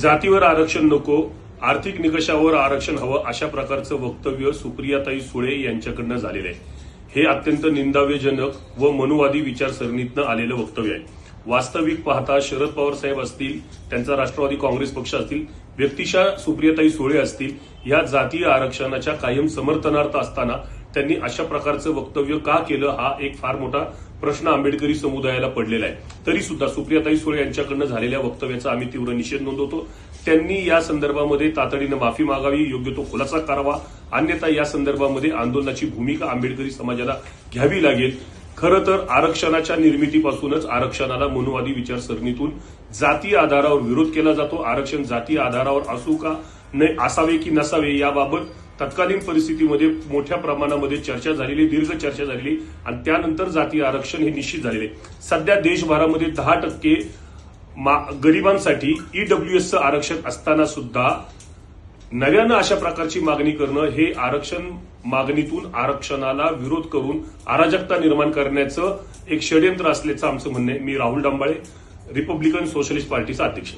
जातीवर आरक्षण नको आर्थिक निकषावर आरक्षण हवं अशा प्रकारचं वक्तव्य सुप्रियाताई सुळे यांच्याकडनं झालेलं आहे. हे अत्यंत निंदाव्यजनक व मनुवादी विचारसरणीतनं आलेलं वक्तव्य आहे. वास्तविक पाहता शरद पवार साहेब असतील त्यांचा राष्ट्रवादी काँग्रेस पक्ष असतील व्यक्तिशः सुप्रियाताई सुळे असतील या जातीय आरक्षणाच्या कायम समर्थनार्थ असताना त्यांनी अशा प्रकारचं वक्तव्य का केलं हा एक फार मोठा प्रश्न आंबेडकरी समुदायाला पडलेला आहे. तरी सुद्धा सुप्रियाताई सुळे यांच्याकडनं झालेल्या वक्तव्याचा आम्ही तीव्र निषेध नोंदवतो. त्यांनी या संदर्भामध्ये तातडीनं माफी मागावी योग्य तो खुलासा करावा. अन्यथा या संदर्भामध्ये आंदोलनाची भूमिका आंबेडकरी समाजाला घ्यावी लागेल. खरं तर आरक्षणाच्या निर्मितीपासूनच आरक्षणाला मनुवादी विचारसरणीतून जातीय आधारावर विरोध केला जातो. आरक्षण जातीय आधारावर असू का नाही असावे की नसावे याबाबत तत्कालीन परिस्थितीमध्ये मोठ्या प्रमाणामध्ये चर्चा झालेली दीर्घ चर्चा झालेली आणि त्यानंतर जातीय आरक्षण हे निश्चित झालेले. सध्या देशभरामध्ये दहा टक्के मा- गरिबांसाठी ईडब्ल्यूएसचं आरक्षण असताना सुद्धा नव्यानं अशा प्रकारची मागणी करणं हे आरक्षण मागणीतून आरक्षणाला विरोध करून अराजकता निर्माण करण्याचं एक षडयंत्र असल्याचं आमचं म्हणणं आहे. मी राहुल डांबाळे रिपब्लिकन सोशलिस्ट पार्टीचा अध्यक्ष.